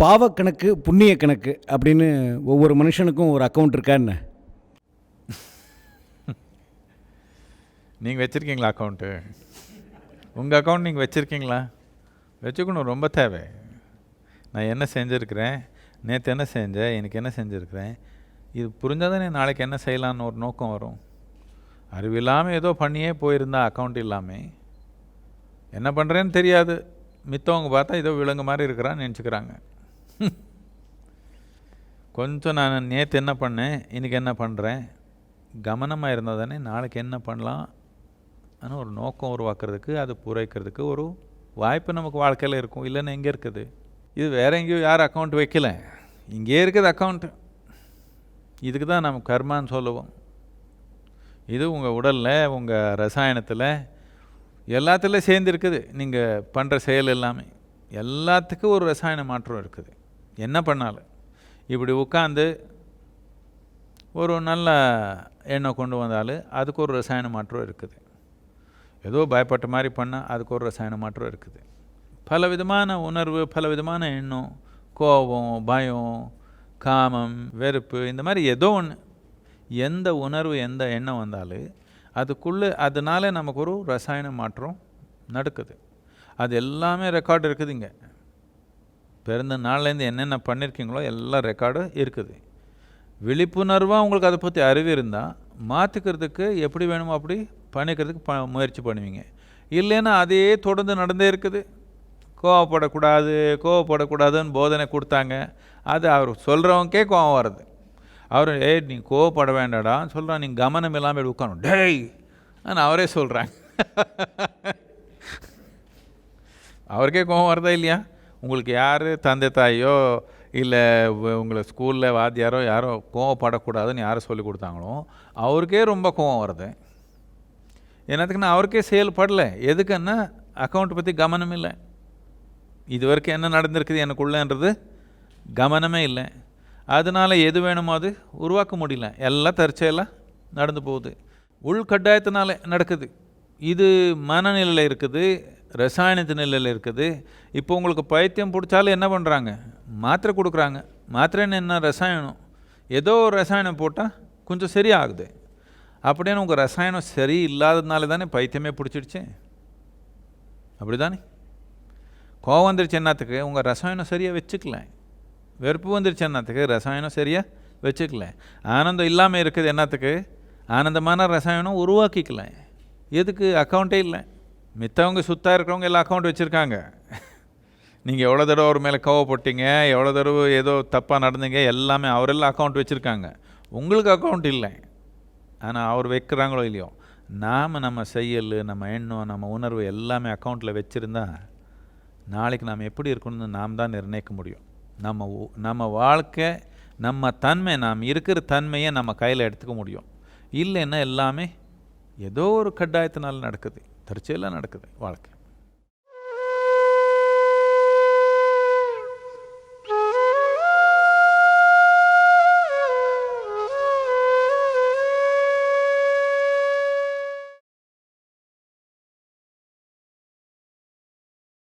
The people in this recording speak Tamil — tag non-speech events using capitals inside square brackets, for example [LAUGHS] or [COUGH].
பாவக்கணக்கு புண்ணிய கணக்கு அப்படின்னு ஒவ்வொரு மனுஷனுக்கும் ஒரு அக்கௌண்ட் இருக்கா என்ன? நீங்கள் வச்சுருக்கீங்களா அக்கௌண்ட்டு உங்கள் அக்கௌண்ட் நீங்கள் வச்சுருக்கீங்களா? வச்சுக்கணும் ரொம்ப தேவை. நான் என்ன செஞ்சுருக்கிறேன்? நேற்று என்ன செஞ்சேன்? எனக்கு என்ன செஞ்சுருக்கிறேன்? இது புரிஞ்சால் தானே நாளைக்கு என்ன செய்யலான்னு ஒரு நோக்கம் வரும். அறிவில்லாமல் ஏதோ பண்ணியே போயிருந்தா அக்கௌண்ட் இல்லாமல் என்ன பண்ணுறேன்னு தெரியாது. மித்தவங்க பார்த்தா ஏதோ விலங்கு மாதிரி இருக்கிறான்னு நினச்சிக்கிறாங்க. [LAUGHS] கொஞ்சம் நான் நேற்று என்ன பண்ணேன் இன்றைக்கி என்ன பண்ணுறேன் கவனமாக இருந்தால் தானே நாளைக்கு என்ன பண்ணலாம்? ஆனால் ஒரு நோக்கம் உருவாக்குறதுக்கு அது புரைக்கிறதுக்கு ஒரு வாய்ப்பு நமக்கு வாழ்க்கையில் இருக்கும். இல்லைன்னு எங்கே இருக்குது? இது வேற எங்கேயும் யார் அக்கௌண்ட் வைக்கல. இங்கே இருக்குது அக்கௌண்ட்டு இதுக்கு தான் நம்ம கர்மான்னு சொல்லுவோம். இது உங்கள் உடலில் உங்கள் ரசாயனத்தில் எல்லாத்துலேயும் சேர்ந்து இருக்குது. நீங்கள் பண்ணுற செயல் எல்லாமே. எல்லாத்துக்கும் ஒரு ரசாயன மாற்றம் இருக்குது. என்ன பண்ணாலும். இப்படி உட்காந்து ஒரு நல்ல எண்ணெய் கொண்டு வந்தாலும் அதுக்கு ஒரு ரசாயன மாற்றம் இருக்குது. ஏதோ பயப்பட்ட மாதிரி பண்ணால் அதுக்கு ஒரு ரசாயன மாற்றம் இருக்குது. பல விதமான உணர்வு பல விதமான எண்ணம் கோபம் பயம் காமம் வெறுப்பு இந்த மாதிரி ஏதோ ஒன்று எந்த உணர்வு எந்த எண்ணம் வந்தாலும் அதுக்குள்ளே அதனால நமக்கு ஒரு ரசாயன மாற்றம் நடக்குது. அது எல்லாமே ரெக்கார்டு இருக்குது இங்கே. பிறந்த நாள்லேருந்து என்னென்ன பண்ணியிருக்கீங்களோ எல்லாம் ரெக்கார்டும் இருக்குது. விழிப்புணர்வாக உங்களுக்கு அதை பற்றி அறிவு இருந்தால் மாற்றிக்கிறதுக்கு எப்படி வேணுமோ அப்படி பண்ணிக்கிறதுக்கு ப முயற்சி பண்ணுவீங்க. இல்லைன்னா அதே தொடர்ந்து நடந்தே இருக்குது. கோவப்படக்கூடாது கோவப்படக்கூடாதுன்னு போதனை கொடுத்தாங்க. அது அவர் சொல்கிறவங்கே கோவம் வருது அவர் ஏய் நீ கோவப்பட வேண்டாடான்னு சொல்கிறான் நீ கவனம் இல்லாமல் இப்படி உட்காரணும். டேய்! ஆனால் அவரே சொல்கிறாங்க அவருக்கே கோவம் வருதா இல்லையா? உங்களுக்கு யார் தந்தை தாயோ இல்லை உங்களை ஸ்கூலில் வாத்தியாரோ யாரோ கோவப்படக்கூடாதுன்னு யாரும் சொல்லி கொடுத்தாங்களோ அவருக்கே ரொம்ப கோவம் வருது. என்னத்துக்குன்னா அவருக்கே செயல்படல. எதுக்குன்னா அக்கௌண்ட் பற்றி கவனம் இல்லை. இது வரைக்கும் என்ன நடந்திருக்குது எனக்குள்ளன்றது கவனமே இல்லை. அதனால் எது வேணுமோ அது உருவாக்க முடியல. எல்லாம் தற்செயலாக நடந்து போகுது. உள்கட்டாயத்தினால நடக்குது. இது மனநிலையில் இருக்குது. ரசாயனத்து நிலையில் இருக்குது. இப்போ உங்களுக்கு பைத்தியம் பிடிச்சாலும் என்ன பண்ணுறாங்க மாத்திரை கொடுக்குறாங்க. மாத்திரைன்னு என்ன? ரசாயனம். ஏதோ ஒரு ரசாயனம் போட்டால் கொஞ்சம் சரியாகுது. அப்படின்னு உங்கள் ரசாயனம் சரி இல்லாததுனால தானே பைத்தியமே பிடிச்சிடுச்சு? அப்படி தானே கோவம் வந்துருச்சு என்னத்துக்கு? உங்கள் ரசாயனம் சரியாக வச்சுக்கல. வெறுப்பு வந்துருச்சு என்னத்துக்கு? ரசாயனம் சரியாக வச்சுக்கல. ஆனந்தம் இல்லாமல் இருக்குது என்னத்துக்கு? ஆனந்தமான ரசாயனம் உருவாக்கிக்கல. எதுக்கு? அக்கௌண்ட்டே இல்லை. மித்தவங்க சுத்தாக இருக்கிறவங்க எல்லாம் அக்கௌண்ட் வச்சுருக்காங்க. நீங்கள் எவ்வளோ தடவை அவர் மேலே கோவப்பட்டீங்க எவ்வளோ தடவை ஏதோ தப்பாக நடந்தீங்க எல்லாமே அவரெல்லாம் அக்கௌண்ட் வச்சுருக்காங்க. உங்களுக்கு அக்கௌண்ட் இல்லை. ஆனால் அவர் வைக்கிறாங்களோ இல்லையோ நாம் நம்ம செயல் நம்ம எண்ணம் நம்ம உணர்வு எல்லாமே அக்கௌண்ட்டில் வச்சுருந்தா நாளைக்கு நாம் எப்படி இருக்கணும்னு நாம் தான் நிர்ணயிக்க முடியும். நம்ம உ- நம்ம வாழ்க்கை நம்ம தன்மை நாம் இருக்கிற தன்மையை நம்ம கையில் எடுத்துக்க முடியும். இல்லைன்னா எல்லாமே ஏதோ ஒரு கட்டாயத்தினால் நடக்குது. தற்செயலாக நடக்குது வாழ்க்கை.